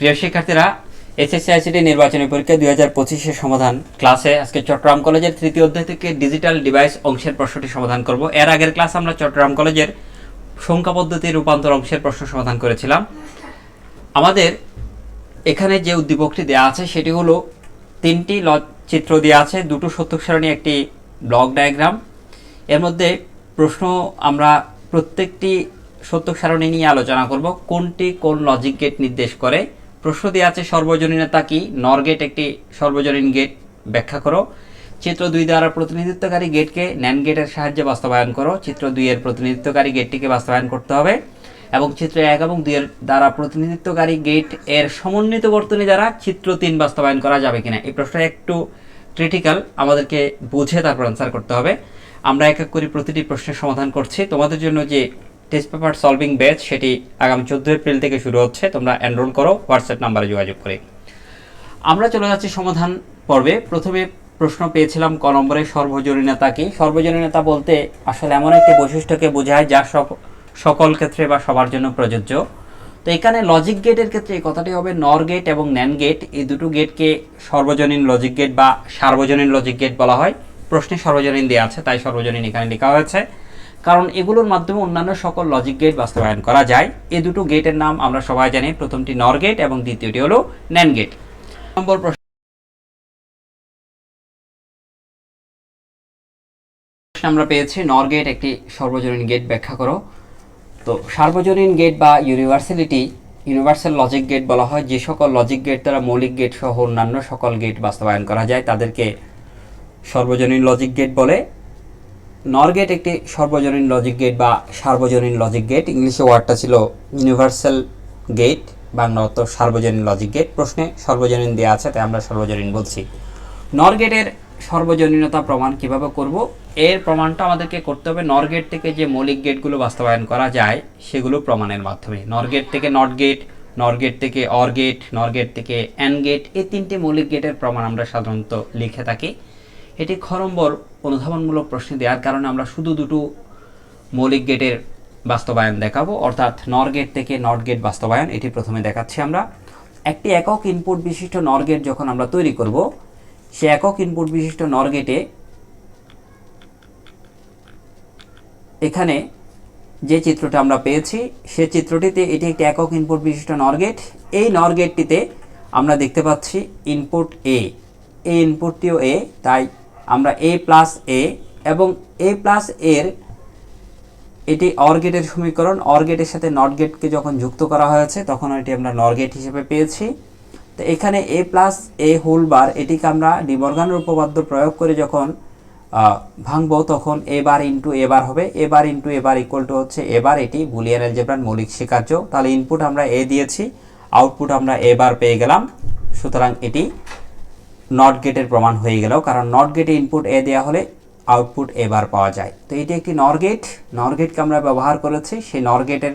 প্রিয় শিক্ষার্থীরা SSC ICT নির্বাচনী পরীক্ষা দুই হাজার পঁচিশের সমাধান ক্লাসে আজকে চট্টগ্রাম কলেজের তৃতীয় অধ্যায় থেকে ডিজিটাল ডিভাইস অংশের প্রশ্নটি সমাধান করব। এর আগের ক্লাস আমরা চট্টগ্রাম কলেজের সংখ্যা পদ্ধতি, রূপান্তর অংশের প্রশ্ন সমাধান করেছিলাম। আমাদের এখানে যে উদ্দীপকটি দেওয়া আছে, সেটি হলো তিনটি ল চিত্র দেওয়া আছে, দুটো সত্যক সারণী, একটি ব্লক ডায়াগ্রাম। এর মধ্যে প্রশ্ন আমরা প্রত্যেকটি সত্যক সারণী নিয়ে আলোচনা করব, কোনটি কোন লজিক গেট নির্দেশ করে। প্রশ্ন দেওয়া আছে সর্বজনীনতা কি? নর গেট একটি সর্বজনীন গেট ব্যাখ্যা করো। চিত্র দুই দ্বারা প্রতিনিধিত্বকারী গেটকে ন্যান গেটের সাহায্যে বাস্তবায়ন করো। চিত্র দুই এর প্রতিনিধিত্বকারী গেটটিকে বাস্তবায়ন করতে হবে। এবং চিত্র এক এবং দুইয়ের দ্বারা প্রতিনিধিত্বকারী গেটের সমন্বিত বর্তনী দ্বারা চিত্র তিন বাস্তবায়ন করা যাবে কিনা? এই প্রশ্নটা একটু ক্রিটিক্যাল আমাদেরকে বুঝে তারপর আনসার করতে হবে। আমরা এক এক করে প্রতিটি প্রশ্নের সমাধান করছি। তোমাদের জন্য যে টেস্ট পেপার সলভিং ব্যাচ সেটি আগামী চোদ্দ এপ্রিল থেকে শুরু হচ্ছে। তোমরা এনরোল করো হোয়াটসঅ্যাপ নাম্বারে যোগাযোগ করে। আমরা চলে যাচ্ছি সমাধান পর্বে। প্রথমে প্রশ্ন পেয়েছিলাম ক নম্বরে সর্বজনীনতা কি সর্বজনীনতা বলতে আসলে এমন একটি বৈশিষ্ট্যকে বোঝায় যা সক- সকল ক্ষেত্রে বা সবার জন্য প্রযোজ্য। তো এখানে লজিক গেটের ক্ষেত্রে এই কথাটি হবে নর গেট এবং ন্যান গেট এই দুটো গেটকে সর্বজনীন লজিক গেট বা সার্বজনীন লজিক গেট বলা হয়। প্রশ্নে সর্বজনীন দেওয়া আছে, তাই সর্বজনীন এখানে লেখা হয়েছে কারণ এগুলোর মাধ্যমে অন্যান্য সকল লজিক গেট বাস্তবায়ন করা যায়। এ দুটো গেটের নাম আমরা সবাই জানি। প্রথমটি নর গেট এবং দ্বিতীয়টি হলো ন্যান গেট নম্বর প্রশ্ন আমরা পেয়েছি নর গেট একটি সর্বজনীন গেট ব্যাখ্যা করো। তো সার্বজনীন গেট বা ইউনিভার্সালিটি ইউনিভার্সাল লজিক গেট বলা হয়। যে সকল লজিক গেট দ্বারা মৌলিক গেট সহ অন্যান্য সকল গেট বাস্তবায়ন করা যায়, তাদেরকে সর্বজনীন লজিক গেট বলে। নর গেট একটি সর্বজনীন লজিক গেট বা সার্বজনীন লজিক গেট ইংলিশে ওয়ার্ডটা ছিল ইউনিভার্সাল গেট বাংলা অর্থ সার্বজনীন লজিক গেট প্রশ্নে সর্বজনীন দেওয়া আছে, তাই আমরা সর্বজনীন বলছি। নর গেটের সর্বজনীনতা প্রমাণ কীভাবে করব? এর প্রমাণটা আমাদেরকে করতে হবে। নর গেট থেকে যে মৌলিক গেটগুলো বাস্তবায়ন করা যায়, সেগুলো প্রমাণের মাধ্যমে। নর গেট থেকে নট গেট নর গেট থেকে অর গেট নর গেট থেকে অ্যান গেট এই তিনটে মৌলিক গেটের প্রমাণ আমরা সাধারণত লিখে থাকি। এটি খ নম্বর অনুধাবনমূলক প্রশ্নে দেওয়ার কারণে আমরা শুধু দুটো মৌলিক গেটের বাস্তবায়ন দেখাবো। অর্থাৎ নর গেট থেকে নট গেট বাস্তবায়ন, এটি প্রথমে দেখাচ্ছি আমরা। একটি একক ইনপুট বিশিষ্ট নর গেট যখন আমরা তৈরি করব, সে একক ইনপুট বিশিষ্ট নর গেটে এখানে যে চিত্রটা আমরা পেয়েছি, সে চিত্রটিতে এটি একটি একক ইনপুট বিশিষ্ট নর গেট এই নর গেটটিতে আমরা দেখতে পাচ্ছি ইনপুট এ এই ইনপুটটিও এ তাই আমরা এ প্লাস এ এবং এ প্লাস এর এটি অর গেটের সমীকরণ। অর গেটের সাথে নট গেটকে যখন যুক্ত করা হয়েছে, তখন এটি আমরা নর গেট হিসেবে পেয়েছি। তো এখানে এ প্লাস এ হোল বার এটিকে আমরা ডিমর্গানের উপপাদ্য প্রয়োগ করে যখন ভাঙবো, তখন এ বার ইন্টু এ বার হবে। A bar into A bar equal to হচ্ছে এবার এটি বুলিয়ান অ্যালজেব্রার মৌলিক স্বীকার্য। তাহলে ইনপুট আমরা এ দিয়েছি আউটপুট আমরা এ বার পেয়ে গেলাম। সুতরাং এটি নট গেটের প্রমাণ হয়ে গেল, কারণ নট গেটে ইনপুট এ দেওয়া হলে আউটপুট এ বার পাওয়া যায়। তো এটি একটি নর গেট নর গেটকে আমরা ব্যবহার করেছি, সেই নর গেটের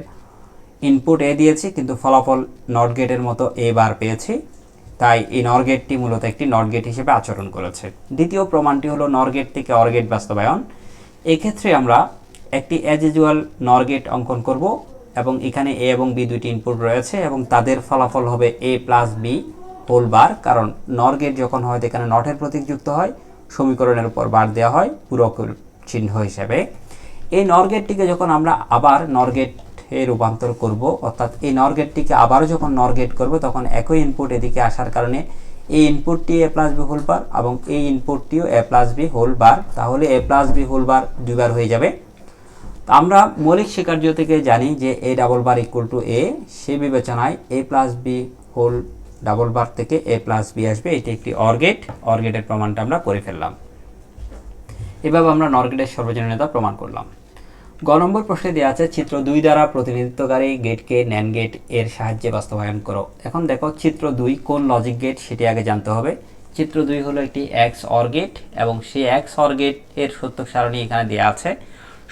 ইনপুট এ দিয়েছি, কিন্তু ফলাফল নট গেটের মতো এ বার পেয়েছি। তাই এই নর গেটটি মূলত একটি নট গেট হিসেবে আচরণ করেছে। দ্বিতীয় প্রমাণটি হলো নর গেট থেকে অর গেট বাস্তবায়ন। এক্ষেত্রে আমরা একটি অ্যাজ ইউজুয়াল নর গেট অঙ্কন করব, এবং এখানে এ এবং বি দুটি ইনপুট রয়েছে, এবং তাদের ফলাফল হবে A plus B whole bar কারণ নর গেট যখন হয়, এখানে নটের প্রতীক যুক্ত হয়, সমীকরণের উপর বার দেওয়া হয় পূরক চিহ্ন হিসেবে। এই নর গেটটিকে যখন আমরা আবার নর গেটে রূপান্তর করব, অর্থাৎ এই নর গেটটিকে আবারও যখন নর গেট করব, তখন একই ইনপুট এদিকে আসার কারণে এই ইনপুটটি A plus B whole bar এবং এই ইনপুটটিও A plus B whole bar তাহলে A plus B whole bar দুইবার হয়ে যাবে। আমরা মৌলিক স্বীকার্য থেকে জানি যে A double bar equal to A সে বিবেচনায় A plus B whole double bar থেকে এ প্লাস বি আসবে। এটি একটি অর্গেট। অর্গেটের প্রমাণটা আমরা করে ফেললাম। এভাবে আমরা নরগেটের সর্বজনীনতা প্রমাণ করলাম। গ নম্বর প্রশ্নে দেওয়া আছে, চিত্র দুই দ্বারা প্রতিনিধিত্বকারী গেটকে ন্যান গেটের সাহায্যে বাস্তবায়ন করো। এখন দেখো, চিত্র দুই কোন লজিক গেট সেটি আগে জানতে হবে। চিত্র দুই হলো একটি এক্স অর গেট এবং সেই এক্স অর এর সত্যক সারণী এখানে দেওয়া আছে।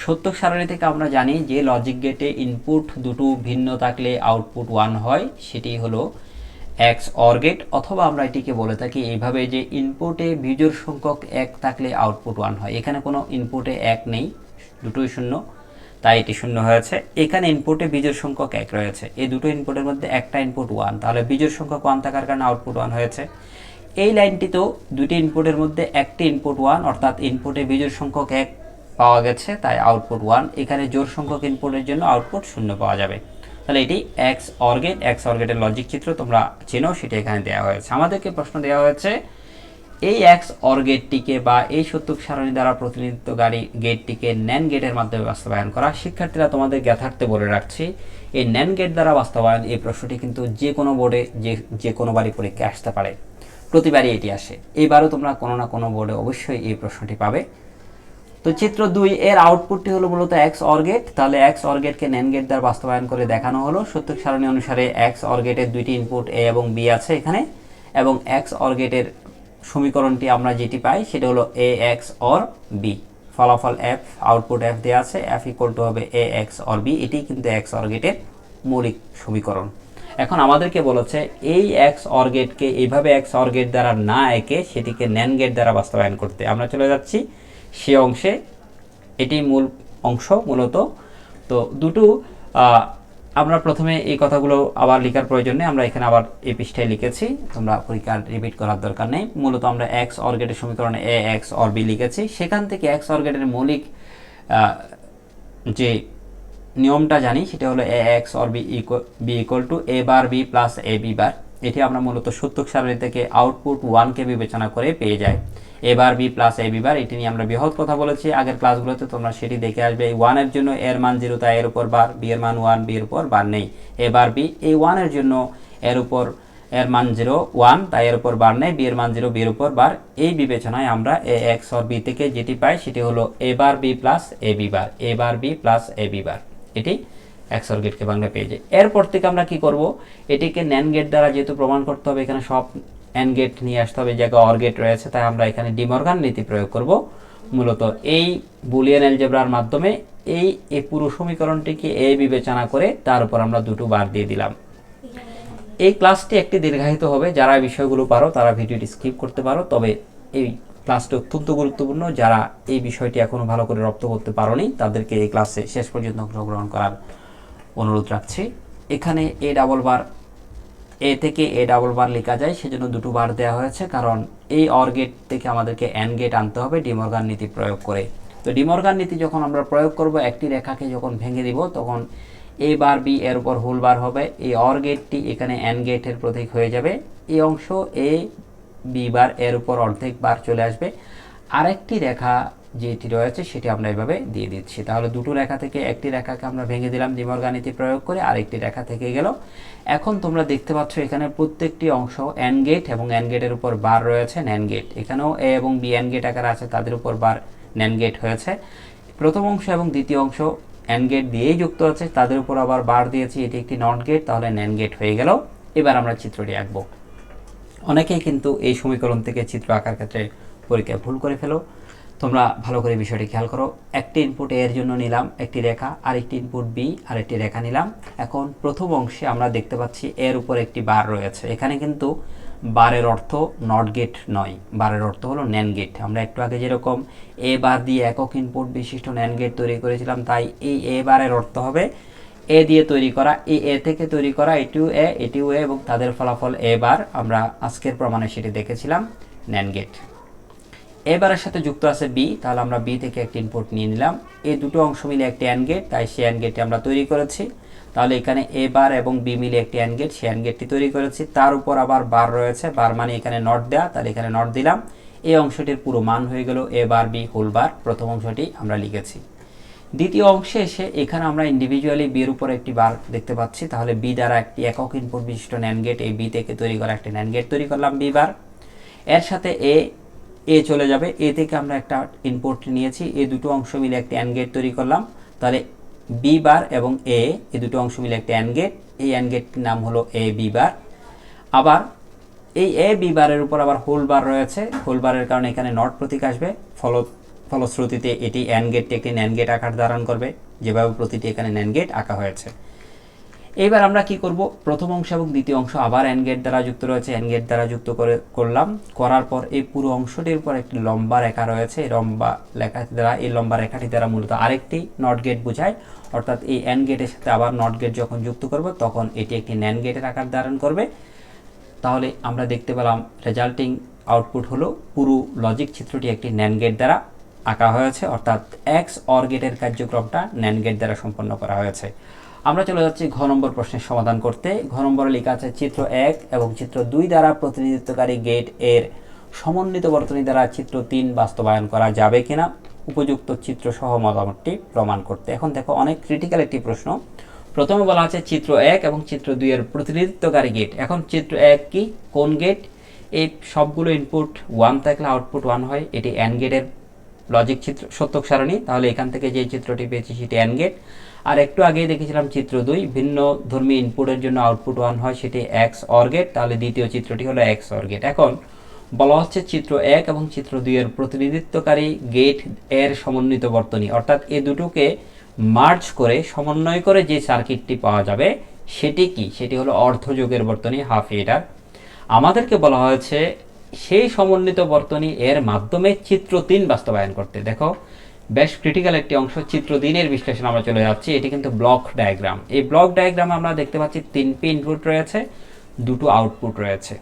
সত্যক সারণী থেকে আমরা জানি যে লজিক গেটে ইনপুট দুটো ভিন্ন থাকলে আউটপুট ওয়ান হয়, সেটি হলো এক্স অর গেট অথবা আমরা এটিকে বলে থাকি এইভাবে যে ইনপুটে বিজোড় সংখ্যক এক থাকলে আউটপুট ওয়ান হয়। এখানে কোনো ইনপুটে এক নেই, দুটোই শূন্য, তাই এটি শূন্য হয়েছে। এখানে ইনপুটে বীজের সংখ্যক এক রয়েছে। এই দুটো ইনপুটের মধ্যে একটা ইনপুট ওয়ান তাহলে বীজের সংখ্যক ওয়ান থাকার কারণে আউটপুট ওয়ান হয়েছে। এই লাইনটিতেও দুটি ইনপুটের মধ্যে একটি ইনপুট ওয়ান অর্থাৎ ইনপুটে বীজের সংখ্যক এক পাওয়া গেছে, তাই আউটপুট ওয়ান এখানে জোর সংখ্যক ইনপুটের জন্য আউটপুট শূন্য পাওয়া যাবে। তাহলে এটি এক্স অর্গেট এক্স অর্গেটের লজিক চিত্র তোমরা চেনো, সেটা এখানে দেওয়া হয়েছে। আমাদেরকে প্রশ্ন দেওয়া হয়েছে, এই এক্স অর গেটটিকে বা এই সত্যক সারণী দ্বারা প্রতিনিধিত্বকারী গেটটিকে ন্যান গেটের মাধ্যমে বাস্তবায়ন করা। শিক্ষার্থীরা তোমাদের জ্ঞাতার্থে বলে রাখছি, এই ন্যান গেট দ্বারা বাস্তবায়ন এই প্রশ্নটি কিন্তু যে কোনো বোর্ডে যে যে কোনো কোনোবারই পরীক্ষায় আসতে পারে। প্রতিবারই এটি আসে। এইবারও তোমরা কোনো না কোনো বোর্ডে অবশ্যই এই প্রশ্নটি পাবে। তো চিত্র দুই এর আউটপুটটি হলো মূলত এক্স অর্গেট, তাহলে এক্স অর্গেটকে ন্যান গেট দ্বারা বাস্তবায়ন করে দেখানো হলো। সত্যক সারণী অনুসারে এক্স অর্গেটের দুইটি ইনপুট এ এবং বি আছে এখানে, এবং এক্স অর্গেটের সমীকরণটি আমরা যেটি পাই সেটা হলো এ এক্স অর বি ফলাফল এফ আউটপুট এফ দেওয়া আছে এফ ইকুয়াল টু হবে এ এক্স অর বি এটি কিন্তু এক্স অর্গেটের মৌলিক সমীকরণ। এখন আমাদেরকে বলেছে এই এক্স অর্গেটকে এইভাবে এক্স অর্গেট দ্বারা না একে, সেটিকে ন্যান গেট দ্বারা বাস্তবায়ন করতে। আমরা চলে যাচ্ছি সে অংশে এটি মূল অংশ মূলত। তো দুটো আমরা প্রথমে এই কথাগুলো আবার লেখার প্রয়োজন আমরা এখানে আবার এই পৃষ্ঠায় লিখেছি। তোমরা পরীক্ষা রিপিট করার দরকার নেই। মূলত আমরা এক্স অর্গেটের সমীকরণে এ এক্স অর বি লিখেছি। সেখান থেকে এক্স অর্গেটের মৌলিক যে নিয়মটা জানি, সেটা হলো A X or B B equal to A bar B plus A B bar এটি আমরা মূলত সত্যক সারণী থেকে আউটপুট ওয়ানকে বিবেচনা করে পেয়ে যাই। A bar B plus A B bar এটি নিয়ে আমরা বৃহৎ কথা বলেছি। আগের ক্লাসগুলোতে তোমরা সেটি দেখে আসবে। এই ওয়ানের জন্য এর মান জিরো তাই এর উপর বার বি এর মান ওয়ান বি এর উপর বার নেই। এ বার বি এই ওয়ানের জন্য এর উপর এর মান জিরো ওয়ান তাই এর উপর বার নেই। বি এর মান জিরো বি এর উপর বার এই বিবেচনায় আমরা এ এক্স অর বি থেকে যেটি পাই সেটি হলো A bar B plus A B bar A bar B plus A B bar এটি এক্সর গেটকে বাংলা পেয়ে যাই এরপর থেকে আমরা কি করব? এটিকে ন্যান গেট দ্বারা যেহেতু প্রমাণ করতে হবে, এখানে সব অ্যান গেট নিয়ে আসতে হবে জায়গায় অর গেট রয়েছে, তাই আমরা এখানে ডিমর্গান নীতি প্রয়োগ করব। মূলত এই বুলিয়ান অ্যালজেব্রার মাধ্যমে এই এই পুরো সমীকরণটিকে এ বিবেচনা করে তার উপর আমরা দুটো বার দিয়ে দিলাম। এই ক্লাসটি একটি দীর্ঘায়িত হবে, যারা বিষয়গুলো পারো তারা ভিডিওটি স্কিপ করতে পারো, তবে এই ক্লাসটি অত্যন্ত গুরুত্বপূর্ণ। যারা এই বিষয়টি এখনও ভালো করে রপ্ত করতে পারোনি, তাদেরকে এই ক্লাসে শেষ পর্যন্ত অংশগ্রহণ করার অনুরোধ রাখছি। এখানে এ ডাবল বার এ থেকে এ ডাবল বার লেখা যায়, সেজন্য দুটো বার দেওয়া হয়েছে, কারণ এই অর গেট থেকে আমাদেরকে অ্যান গেট আনতে হবে, ডিমর্গান নীতি প্রয়োগ করে। তো ডিমর্গান নীতি যখন আমরা প্রয়োগ করব, একটি রেখাকে যখন ভেঙে দিব, তখন এ বার বি এর উপর হোল বার হবে। এই অর গেটটি এখানে অ্যান গেটের প্রতীক হয়ে যাবে। এই অংশ এ বি বার এর উপর অর্ধেক বার চলে আসবে। আরেকটি রেখা যেটি রয়েছে সেটি আমরা এভাবে দিয়ে দিচ্ছি। তাহলে দুটো রেখা থেকে একটি রেখাকে আমরা ভেঙে দিলাম ডিমর্গানীতি প্রয়োগ করে আরেকটি রেখা থেকে গেল। এখন তোমরা দেখতে পাচ্ছ এখানে প্রত্যেকটি অংশ অ্যান গেট এবং অ্যান গেটের উপর বার রয়েছে ন্যান গেট এখানেও এ এবং বি এন গেট আকার আছে, তাদের উপর বার ন্যান গেট হয়েছে। প্রথম অংশ এবং দ্বিতীয় অংশ এন গেট দিয়েই যুক্ত আছে, তাদের উপর আবার বার দিয়েছি, এটি একটি নট গেট তাহলে ন্যান গেট হয়ে গেল। এবার আমরা চিত্রটি আঁকবো। অনেকেই কিন্তু এই সমীকরণ থেকে চিত্র আঁকার ক্ষেত্রে পরীক্ষায় ভুল করে ফেলো। তোমরা ভালো করে বিষয়টি খেয়াল করো। একটি ইনপুট এ এর জন্য নিলাম একটি রেখা, আরেকটি ইনপুট বি আর একটি রেখা নিলাম। এখন প্রথম অংশে আমরা দেখতে পাচ্ছি এর উপর একটি বার রয়েছে। এখানে কিন্তু বারের অর্থ নট গেট নয়। বারের অর্থ হলো ন্যান গেট আমরা একটু আগে যেরকম এ বার দিয়ে একক ইনপুট বিশিষ্ট ন্যান গেট তৈরি করেছিলাম, তাই এই এ বারের অর্থ হবে এ দিয়ে তৈরি করা, এই এ থেকে তৈরি করা, এটিও এ এটিও এ এবং তাদের ফলাফল এ বার। আমরা আজকের প্রমাণে সেটি দেখেছিলাম ন্যান গেট এবারের সাথে যুক্ত আছে বি তাহলে আমরা বি থেকে একটি ইনপুট নিয়ে নিলাম। এই দুটো অংশ মিলে একটি অ্যান গেট তাই সেই অ্যান গেটটি আমরা তৈরি করেছি। তাহলে এখানে এ বার এবং বি মিলে একটি অ্যান গেট অ্যান গেটটি তৈরি করেছি। তার উপর আবার বার রয়েছে বার মানে এখানে নট দেওয়া তাহলে এখানে নট দিলাম। এই অংশটির পুরো মান হয়ে গেল এ বার বি হোল বার প্রথম অংশটি আমরা লিখেছি। দ্বিতীয় অংশে এসে এখানে আমরা ইন্ডিভিজুয়ালি বিয়ের উপর একটি বার দেখতে পাচ্ছি। তাহলে বি দ্বারা একটি একক ইনপুট বিশিষ্ট ন্যান গেট এই বি থেকে তৈরি করা একটি ন্যান গেট তৈরি করলাম বি বার এর সাথে এ এ চলে যাবে। এ থেকে আমরা একটা ইনপুট নিয়েছি। এই দুটো অংশ মিলে একটি অ্যান গেট তৈরি করলাম। তাহলে বি বার এবং এ এই দুটো অংশ মিলে একটি অ্যান গেট এই অ্যান গেটটির নাম হলো এ বি বার আবার এই এ বি বারের উপর আবার হোল বার রয়েছে। হোল বারের কারণে এখানে নট প্রতীক আসবে। ফল, ফলশ্রুতিতে এটি অ্যান গেটটি একটি ন্যান গেট আকার ধারণ করবে। যেভাবে প্রতিটি এখানে ন্যান গেট আঁকা হয়েছে। এবার আমরা কি করব? প্রথম অংশ এবং দ্বিতীয় অংশ আবার গেট দ্বারা যুক্ত রয়েছে। গেট দ্বারা যুক্ত করে করলাম। করার পর এই পুরো অংশটির উপর একটি লম্বা রেখা রয়েছে। লম্বা লেখা দ্বারা, এই লম্বা রেখাটি দ্বারা মূলত আরেকটি নট গেট বোঝায়। অর্থাৎ এই গেটের সাথে আবার নট গেট যখন যুক্ত করব, তখন এটি একটি ন্যান গেটের আকার ধারণ করবে। তাহলে আমরা দেখতে পেলাম রেজাল্টিং আউটপুট হলো পুরো লজিক চিত্রটি একটি ন্যান গেট দ্বারা আঁকা হয়েছে। অর্থাৎ এক্স অর গেটের কার্যক্রমটা ন্যান গেট দ্বারা সম্পন্ন করা হয়েছে। আমরা চলে যাচ্ছি ঘ নম্বর প্রশ্নের সমাধান করতে। ঘ নম্বরে লেখা আছে চিত্র এক এবং চিত্র দুই দ্বারা প্রতিনিধিত্বকারী গেটের সমন্বিত বর্তনী দ্বারা চিত্র তিন বাস্তবায়ন করা যাবে কিনা, উপযুক্ত চিত্র সহ মতামতটি প্রমাণ করতে। এখন দেখো, অনেক ক্রিটিক্যাল একটি প্রশ্ন। প্রথমে বলা আছে চিত্র এক এবং চিত্র দুই এর প্রতিনিধিত্বকারী গেট এখন চিত্র এক কি? কোন গেট এই সবগুলো ইনপুট ওয়ান থাকলে আউটপুট ওয়ান হয়, এটি অ্যান গেটের লজিক চিত্র সত্যক সারণী, তাহলে এখান থেকে যে চিত্রটি পেয়েছি সেটি অ্যান গেট আর একটু আগেই দেখেছিলাম চিত্র দুই, ভিন্ন ধর্মী ইনপুটের জন্য আউটপুট ওয়ান হয়, সেটি এক্স অর গেট তাহলে দ্বিতীয় চিত্রটি হলো এক্স অর গেট এখন, বলা হচ্ছে চিত্র এক এবং চিত্র দুই এর প্রতিনিধিত্বকারী গেটের সমন্বিত বর্তনী। অর্থাৎ এ দুটোকে মার্জ করে, সমন্বয় করে যে সার্কিটটি পাওয়া যাবে, সেটি কি? সেটি হলো অর্ধযোগের বর্তনী হাফ এডার আমাদেরকে বলা হয়েছে সেই সমন্বিত বর্তনী এর মাধ্যমে চিত্র তিন বাস্তবায়ন করতে। দেখো, বেশ ক্রিটিক্যাল একটি অংশ চিত্র দিনের বিশ্লেষণ আমরা চলে যাচ্ছি। এটি কিন্তু ব্লক ডায়াগ্রাম এই ব্লক ডায়াগ্রামে আমরা দেখতে পাচ্ছি তিনটি ইনপুট রয়েছে, দুটো আউটপুট রয়েছে।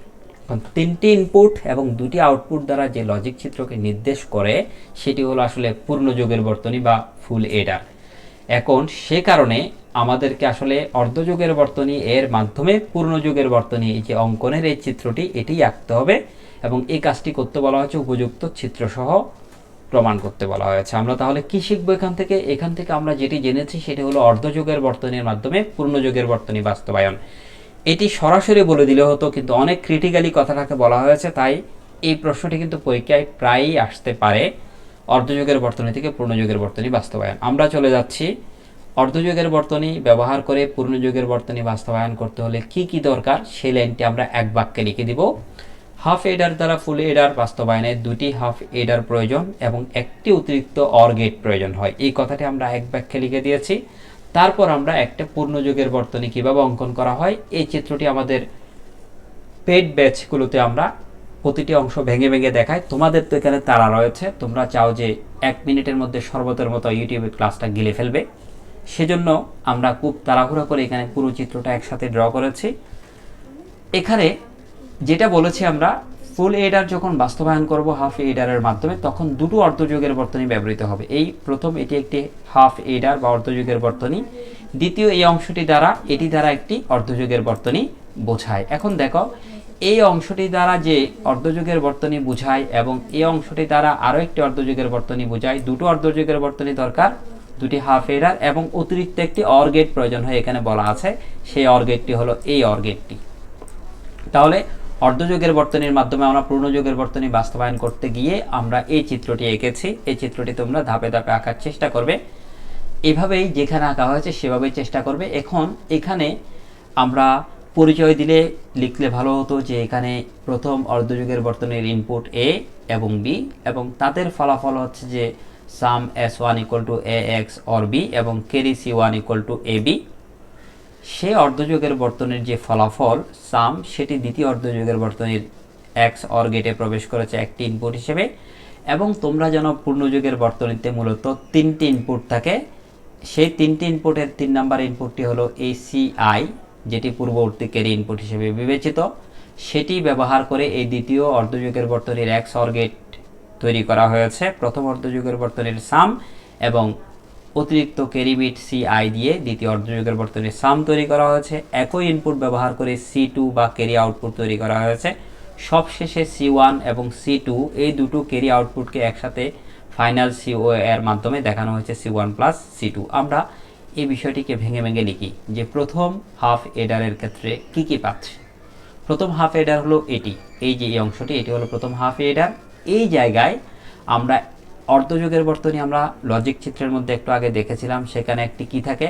তিনটি ইনপুট এবং দুটি আউটপুট দ্বারা যে লজিক চিত্রকে নির্দেশ করে, সেটি হলো আসলে পূর্ণযোগের বর্তনী বা ফুল এডার এখন সে কারণে আমাদেরকে আসলে অর্ধযুগের বর্তনী এর মাধ্যমে পূর্ণযুগের বর্তনী, এই যে অঙ্কনের এই চিত্রটি, এটি আঁকতে হবে। এবং এই কাজটি করতে বলা হয়েছে, উপযুক্ত চিত্রসহ প্রমাণ করতে বলা হয়েছে। আমরা তাহলে কি শিখব এখান থেকে? এখান থেকে আমরা যেটি জেনেছি সেটি হলো অর্ধযুগের বর্তনীর মাধ্যমে পূর্ণযুগের বর্তনী বাস্তবায়ন। এটি সরাসরি বলে দিলে হতো, কিন্তু অনেক ক্রিটিক্যালি কথাটাকে বলা হয়েছে, তাই এই প্রশ্নটি কিন্তু পরীক্ষায় প্রায়ই আসতে পারে। অর্ধযুগের বর্তনী থেকে পূর্ণযুগের বর্তনী বাস্তবায়ন। আমরা চলে যাচ্ছি। অর্ধযুগের বর্তনী ব্যবহার করে পূর্ণযুগের বর্তনী বাস্তবায়ন করতে হলে কি কি দরকার? সেই লাইনটি আমরা এক বাক্যে লিখে দিব। হাফ এডার দ্বারা ফুল এডার বাস্তবায়নে দুটি হাফ এডার প্রয়োজন এবং একটি অতিরিক্ত অর গেট প্রয়োজন হয়। এই কথাটি আমরা এক বাক্যে লিখে দিয়েছি। তারপর আমরা একটা পূর্ণযুগের বর্তনী কীভাবে অঙ্কন করা হয়, এই চিত্রটি আমাদের পেড ব্যাচগুলোতে আমরা প্রতিটি অংশ ভেঙে ভেঙে দেখাই। তোমাদের তো এখানে তারা রয়েছে। তোমরা চাও যে এক মিনিটের মধ্যে সর্বতের মতো ইউটিউবে ক্লাসটা গিলে ফেলবে। সেজন্য আমরা খুব তাড়াহুড়ো করে এখানে পুরো চিত্রটা একসাথে ড্র করেছি। এখানে যেটা বলেছি আমরা ফুল এডার যখন বাস্তবায়ন করব হাফ এডারের মাধ্যমে, তখন দুটো অর্ধযুগের বর্তনী ব্যবহৃত হবে। এই প্রথম এটি একটি হাফ এডার বা অর্ধযুগের বর্তনী। দ্বিতীয় এই অংশটি দ্বারা, এটি দ্বারা একটি অর্ধযুগের বর্তনী বোঝায়। এখন দেখো, এই অংশটি দ্বারা যে অর্ধযুগের বর্তনী বোঝায় এবং এই অংশটি দ্বারা আরও একটি অর্ধযুগের বর্তনী বোঝায়, দুটো অর্ধযুগের বর্তনী দরকার, দুটি হাফ এডার এবং অতিরিক্ত একটি অর গেট প্রয়োজন হয়, এখানে বলা আছে। সেই অর গেটটি হলো এই অর গেটটি তাহলে অর্ধযুগের বর্তনীর মাধ্যমে আমরা পূর্ণযুগের বর্তনী বাস্তবায়ন করতে গিয়ে আমরা এই চিত্রটি এঁকেছি। এই চিত্রটি তোমরা ধাপে ধাপে আঁকার চেষ্টা করবে। এভাবেই যেখানে আঁকা হয়েছে সেভাবেই চেষ্টা করবে। এখন এখানে আমরা পরিচয় দিলে লিখলে ভালো হতো যে এখানে প্রথম অর্ধযুগের বর্তনীর ইনপুট এ এবং বি এবং তাদের ফলাফল হচ্ছে যে sum S one equal to A X or B এবং carry C one equal to A B সে অর্ধযুগের বর্তনীর যে ফলাফল, সাম, সেটি দ্বিতীয় অর্ধযুগের বর্তনীর এক্স অর গেটে প্রবেশ করেছে একটি ইনপুট হিসেবে। এবং তোমরা যেন পূর্ণযুগের বর্তনীতে মূলত তিনটি ইনপুট থাকে, সেই তিনটি ইনপুটের তিন নাম্বার ইনপুটটি হলো এই সিআই যেটি পূর্ববর্তী ক্যারি ইনপুট হিসেবে বিবেচিত। সেটি ব্যবহার করে এই দ্বিতীয় অর্ধযুগের বর্তনীর এক্স অর গেট তৈরি করা হয়েছে। প্রথম অর্ধযুগের বর্তনীর সাম এবং অতিরিক্ত ক্যারিবিট সি আই দিয়ে দ্বিতীয় অর্ধযুগের বর্তনীর সাম তৈরি করা হয়েছে। একই ইনপুট ব্যবহার করে সি টু বা ক্যারি আউটপুট তৈরি করা হয়েছে। সবশেষে সি ওয়ান এবং সি টু এই দুটো ক্যারি আউটপুটকে একসাথে ফাইনাল সি ও এর মাধ্যমে দেখানো হয়েছে C one plus C two আমরা এই বিষয়টিকে ভেঙে ভেঙে লিখি যে প্রথম হাফ এডারের ক্ষেত্রে কি কি পাচ্ছি? প্রথম হাফ এডার হলো এটি। এই যে এই অংশটি, এটি হলো প্রথম হাফ এডার এই জায়গায় আমরা অর্ধযুগের বর্তনী আমরা লজিক চিত্রের মধ্যে একটু আগে দেখেছিলাম, সেখানে একটি কি থাকে?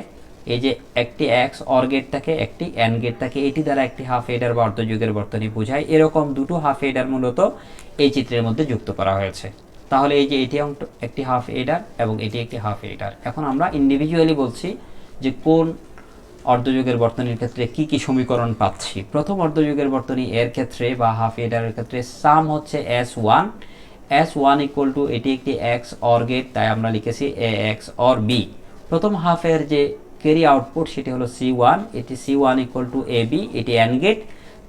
এই যে একটি এক্স অর গেট থাকে, একটি এন গেট থাকে, এটি দ্বারা একটি হাফ এডার বা অর্ধযুগের বর্তনী বোঝায়। এরকম দুটো হাফ এডার মূলত এই চিত্রের মধ্যে যুক্ত করা হয়েছে। তাহলে এই যে এটি একটি হাফ এডার এবং এটি একটি হাফ এডার এখন আমরা ইন্ডিভিজুয়ালি বলছি যে কোন অর্ধযুগের বর্তনীর ক্ষেত্রে কি কি সমীকরণ পাচ্ছি। প্রথম অর্ধযুগের বর্তনী এর ক্ষেত্রে বা হাফ এডারের ক্ষেত্রে সাম হচ্ছে S one S one equal to এটি একটি এক্স অর গেট তাই আমরা লিখেছি এ এক্স অর বি প্রথম হাফের যে ক্যারি আউটপুট সেটি হলো সি ওয়ান এটি C one equal to A B এটি অ্যান গেট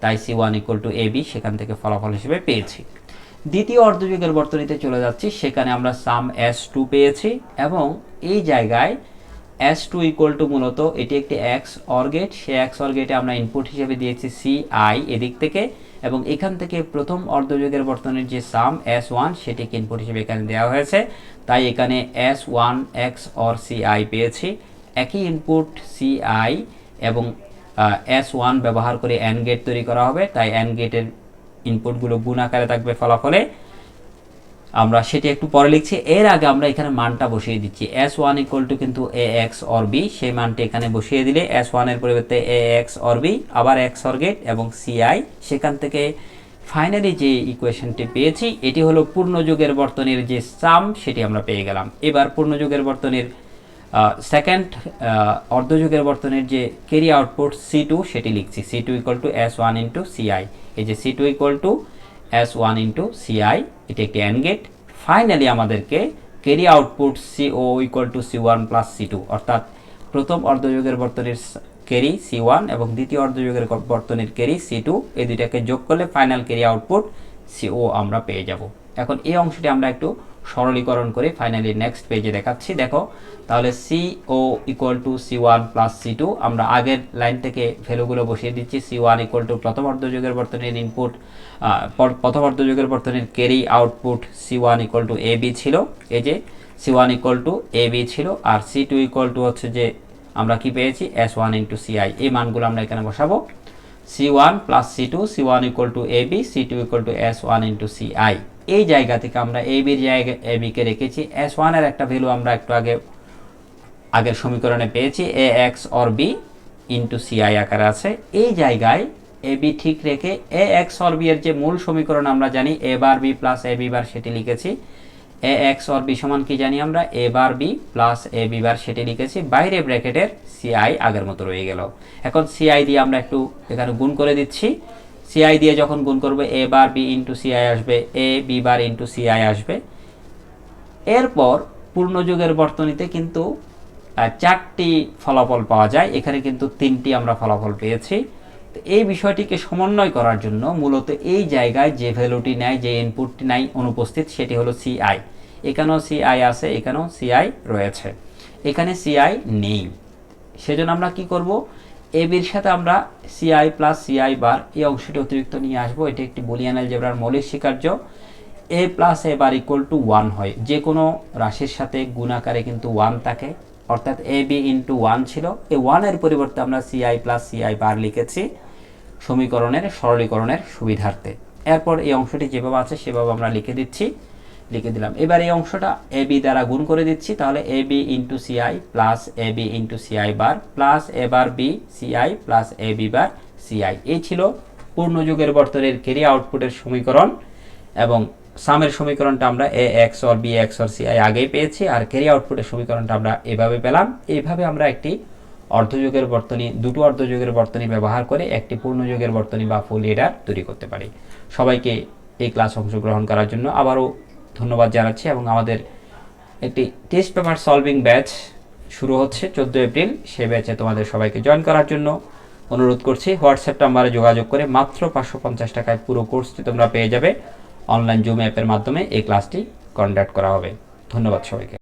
তাই C one equal to A B সেখান থেকে ফলাফল হিসেবে পেয়েছি। দ্বিতীয় অর্ধযুগের বর্তনীতে চলে যাচ্ছি, সেখানে আমরা সাম এস টু পেয়েছি এবং এই জায়গায় এস টু ইকুয়াল টু মূলত এটি একটি এক্স অর সে এক্স অর আমরা ইনপুট হিসেবে দিয়েছি সি আই এদিক থেকে। এবং এখান থেকে প্রথম অর্ধযুগের বর্তমানের যে সাম এস ওয়ান সেটিকে ইনপুট হিসেবে এখানে দেওয়া হয়েছে। তাই এখানে S one X or C I পেয়েছি। একই ইনপুট সিআই এবং এস ওয়ান ব্যবহার করে অ্যান গেট তৈরি করা হবে। তাই অ্যান গেটের ইনপুটগুলো গুণ আকারে থাকবে ফলাফলে। আমরা সেটি একটু পরে লিখছি। এর আগে আমরা এখানে মানটা বসিয়ে দিচ্ছি। এস ওয়ান ইকুয়াল টু কিন্তু এ এক্স অর বি সেই মানটি এখানে বসিয়ে দিলে এস ওয়ানের পরিবর্তে এ এক্স অর বি আবার এক্স অর গেট এবং সিআই সেখান থেকে ফাইনালি যে ইকুয়েশনটি পেয়েছি, এটি হলো পূর্ণযুগের বর্তনীর যে সাম সেটি আমরা পেয়ে গেলাম। এবার পূর্ণযুগের বর্তনীর সেকেন্ড অর্ধযুগের বর্তনের যে কেরি আউটপুট সি টু সেটি লিখছি। C two equal to S one into CI এই যে C two equal to S one into CI এটি একটি অ্যান গেট ফাইনালি আমাদেরকে carry output C O equal to C one plus C two অর্থাৎ প্রথম অর্ধযুগের বর্তনীর কেরি সি ওয়ান এবং দ্বিতীয় অর্ধযোগের বর্তনীর কেরি সি টু এই দুইটাকে যোগ করলে final carry output C O আমরা পেয়ে যাব। এখন এই অংশটি আমরা একটু সরলীকরণ করে ফাইনালি নেক্সট পেজে দেখাচ্ছি। দেখো, তাহলে C O equal to C one plus C two আমরা আগের লাইন থেকে ভ্যালুগুলো বসিয়ে দিচ্ছি। সি ওয়ান ইকুয়াল টু প্রথম অর্ধযুগের বর্তনীর ইনপুট প্রথম অর্ধযুগের বর্তনীর carry output C one equal to A B ছিল। এই যে C one equal to A B ছিল, আর সি টু ইকুয়াল টু হচ্ছে যে আমরা কি পেয়েছি? এস ওয়ান ইন্টু সিআই এই মানগুলো আমরা এখানে বসাবো। C one plus C two C one equal to A B C two equal to S one into CI এই জায়গা থেকে আমরা এ বির জায়গায় এ বিকে রেখেছি। এস ওয়ানের একটা ভ্যালু আমরা একটু আগে, আগের সমীকরণে পেয়েছি। A X or B into CI আকারে আছে। এই জায়গায় এ বি ঠিক রেখে এ এক্স অর বি এর যে মূল সমীকরণ আমরা জানি A bar B plus A B bar সেটি লিখেছি। এ এক্স অর বি সমান কি জানি আমরা? A bar B plus A B bar সেটি লিখেছি। বাইরে ব্র্যাকেটের সিআই আগের মতো রয়ে গেল। এখন সিআই দিয়ে আমরা একটু এখানে গুণ করে দিচ্ছি। সিআই দিয়ে যখন গুণ করবে A bar B into CI আসবে A B bar into CI আসবে। এরপর পূর্ণযুগের বর্তনীতে কিন্তু চারটি ফলাফল পাওয়া যায়। এখানে কিন্তু তিনটি আমরা ফলাফল পেয়েছি। তো এই বিষয়টিকে সমন্বয় করার জন্য মূলত এই জায়গায় যে ভ্যালুটি নেয়, যে ইনপুটটি নাই অনুপস্থিত, সেটি হলো সিআই এখানেও সিআই আছে, এখানেও সিআই রয়েছে। এখানে সিআই নেই। সেজন্য আমরা কি করব? এ বির সাথে আমরা সিআই প্লাস সিআই বার এই অংশটি অতিরিক্ত নিয়ে আসব। এটি একটি বুলিয়ান অ্যালজেব্রার মৌলিক স্বীকার্য। A plus A bar equal to one হয়। যে কোনো রাশির সাথে গুণাকারে কিন্তু ওয়ান থাকে। অর্থাৎ এ বি ইন্টু ওয়ান ছিল। এই ওয়ানের পরিবর্তে আমরা সিআই প্লাস সিআই বার লিখেছি সমীকরণের সরলীকরণের সুবিধার্থে। এরপর এই অংশটি যেভাবে আছে, সেভাবে আমরা লিখে দিচ্ছি। লিখে দিলাম। এবার এই অংশটা এ বি দ্বারা গুণ করে দিচ্ছি, তাহলে A B into CI plus A B into CI bar plus A bar B CI plus A B bar CI এই ছিল পূর্ণযুগের বর্তনের কেরি আউটপুটের সমীকরণ এবং সামের সমীকরণটা আমরা A X or B X or CI আগেই পেয়েছি আর ক্যারি আউটপুটের সমীকরণটা আমরা এভাবে পেলাম। এইভাবে আমরা একটি অর্ধযুগের বর্তনী, দুটো অর্ধযুগের বর্তনী ব্যবহার করে একটি পূর্ণযুগের বর্তনী বা ফুল এডার তৈরি করতে পারি। সবাইকে এই ক্লাস অংশগ্রহণ করার জন্য আবারও ধন্যবাদ জানাচ্ছি এবং আমাদের একটি টেস্ট পেপার সলভিং ব্যাচ শুরু হচ্ছে চোদ্দ এপ্রিল। সে ব্যাচে তোমাদের সবাইকে জয়েন করার জন্য অনুরোধ করছি। হোয়াটসঅ্যাপ নাম্বারে যোগাযোগ করে মাত্র পাঁচশো পঞ্চাশ টাকায় পুরো কোর্সটি তোমরা পেয়ে যাবে। অনলাইন জুম অ্যাপের মাধ্যমে এই ক্লাসটি কন্ডাক্ট করা হবে। ধন্যবাদ সবাইকে।